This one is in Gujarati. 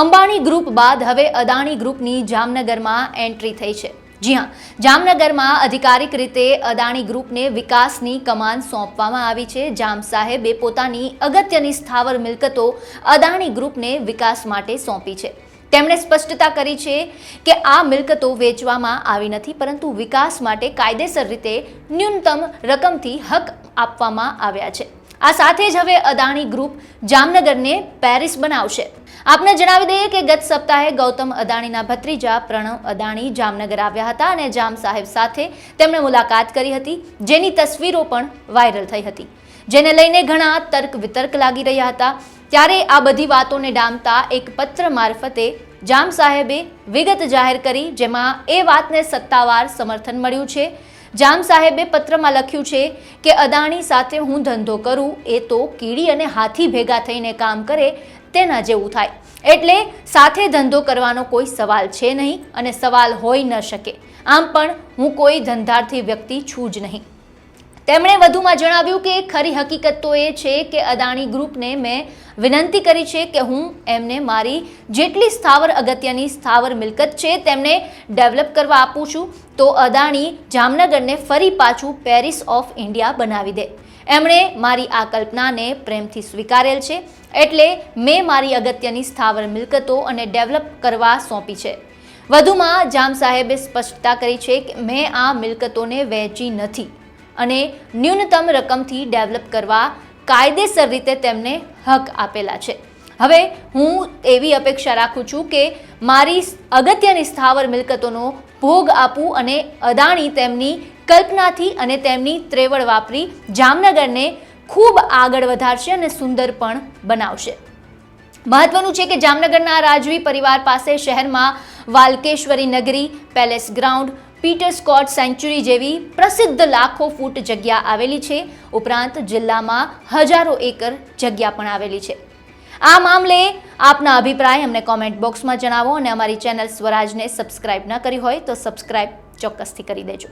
અંબાણી ગ્રુપ બાદ હવે અદાણી ગ્રુપની જામનગરમાં એન્ટ્રી થઈ છે. જી હા, જામનગરમાં અધિકારિક રીતે અદાણી ગ્રુપને વિકાસની કમાન સોંપવામાં આવી છે. જામ સાહેબે પોતાની અગત્યની સ્થાવર મિલકતો અદાણી ગ્રુપને વિકાસ માટે સોંપી છે. તેમણે સ્પષ્ટતા કરી છે કે આ મિલકતો વેચવામાં આવી નથી, પરંતુ વિકાસ માટે કાયદેસર રીતે ન્યૂનતમ રકમથી હક આપવામાં આવ્યા છે. આ સાથે જ હવે અદાણી ગ્રુપ જામનગરને પેરિસ બનાવશે. આપને જણાવી દઈએ કે ગત સપ્તાહે ગૌતમ અદાણીના ભત્રીજા પ્રણવ અદાણી જામનગર આવ્યા હતા અને જામ સાહેબ સાથે તેમણે મુલાકાત કરી હતી, જેની તસવીરો પણ વાયરલ થઈ હતી. જેને લઈને ઘણા તર્ક વિતર્ક લાગી રહ્યા હતા. ત્યારે આ બધી વાતોને ડામતા એક પત્ર મારફતે જામ સાહેબે વિગત જાહેર કરી, જેમાં એ વાતને સત્તાવાર સમર્થન મળ્યું છે. જામ સાહેબે પત્રમાં લખ્યું છે કે, અદાણી સાથે હું ધંધો કરું, એ તો કીડી અને હાથી ભેગા થઈને કામ કરે તેના જેવું થાય. એટલે સાથે ધંધો કરવાનો કોઈ સવાલ છે નહીં અને સવાલ હોઈ ન શકે. આમ પણ હું કોઈ ધંધાર્થી વ્યક્તિ છું જ નહીં. તેમણે વધુમાં જણાવ્યું કે ખરી હકીકત તો એ છે કે અદાણી ગ્રુપને મેં વિનંતી કરી છે કે હું એમને મારી જેટલી સ્થાવર અગત્યની સ્થાવર મિલકત છે તેમને ડેવલપ કરવા આપું છું, તો અદાણી જામનગરને ફરી પાછું પેરિસ ઓફ ઇન્ડિયા બનાવી દે. એમણે મારી આ કલ્પનાને પ્રેમથી સ્વીકારેલ છે, એટલે મેં મારી અગત્યની સ્થાવર મિલકતો અને ડેવલપ કરવા સોંપી છે. વધુમાં જામ સાહેબે સ્પષ્ટતા કરી છે કે મેં આ મિલકતોને વહેંચી નથી. અને ન્યૂનતમ રકમથી ડેવલપ કરવા કાયદેસર રીતે તેમને હક આપેલા છે. હવે હું એવી અપેક્ષા રાખું છું કે મારી અગત્યની સ્થાવર મિલકતોનો ભોગ આપું અને અદાણી તેમની કલ્પનાથી અને તેમની ત્રેવડ વાપરી જામનગરને ખૂબ આગળ વધારશે અને સુંદર પણ બનાવશે. મહત્વનું છે કે જામનગરના રાજવી પરિવાર પાસે શહેરમાં વાલકેશ્વરી નગરી, palace ground Peter Scott century જેવી પ્રસિદ્ધ લાખો ફૂટ જગ્યા આવેલી છે. ઉપરાંત જિલ્લામાં હજારો એકર જગ્યા પણ આવેલી છે. આ મામલે આપના અભિપ્રાય અમને કોમેન્ટ બોક્સમાં જણાવો અને અમારી ચેનલ સ્વરાજને સબસ્ક્રાઇબ ન કરી હોય તો સબસ્ક્રાઇબ ચોક્કસથી કરી દેજો.